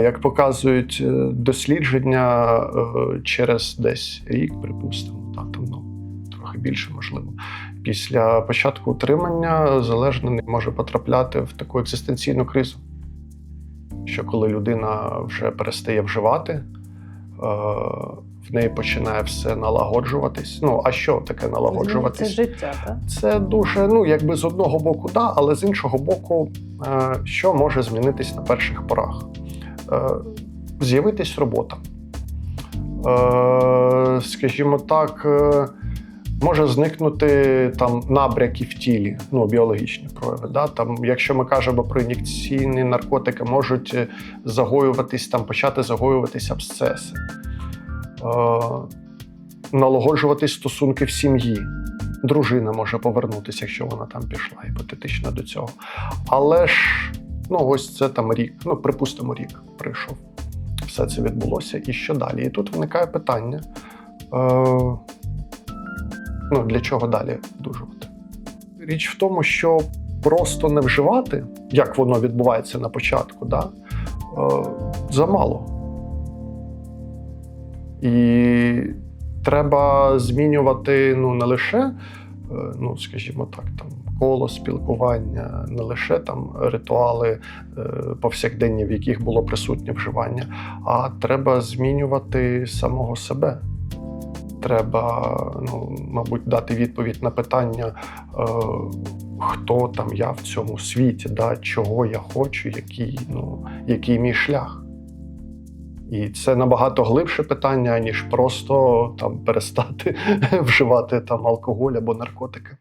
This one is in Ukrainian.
Як показують е, дослідження, е, через десь рік, припустимо, та там ну трохи більше можливо. Після початку утримання залежний може потрапляти в таку екзистенційну кризу. Що коли людина вже перестає вживати, е, в неї починає все налагоджуватись. Ну а що таке Це налагоджуватись? життя, так? Це дуже, ну якби з одного боку, да, але з іншого боку, що може змінитись на перших порах? Е, з'явитись робота. Е, скажімо так, е, може зникнути там набряки в тілі, ну, біологічні прояви. Да? Там, якщо ми кажемо про ін'єкційні наркотики, можуть загоюватись, там, почати загоюватись абсцеси. Налагоджуватись стосунки в сім'ї. Дружина може повернутися, якщо вона там пішла, гіпотетично до цього. Але ж, ну ось це там рік, ну припустимо, рік прийшов. Все це відбулося. І що далі? І тут виникає питання: е, ну, для чого далі одужувати? Річ в тому, що просто не вживати, як воно відбувається на початку, да, е, замало. І треба змінювати ну, не лише, ну, скажімо так, там, коло спілкування, не лише там ритуали е, повсякденні, в яких було присутнє вживання, а треба змінювати самого себе. Треба, ну, мабуть, дати відповідь на питання, е, хто там я в цьому світі, да, чого я хочу, який, ну, який мій шлях. І це набагато глибше питання, ніж просто там перестати вживати там алкоголь або наркотики.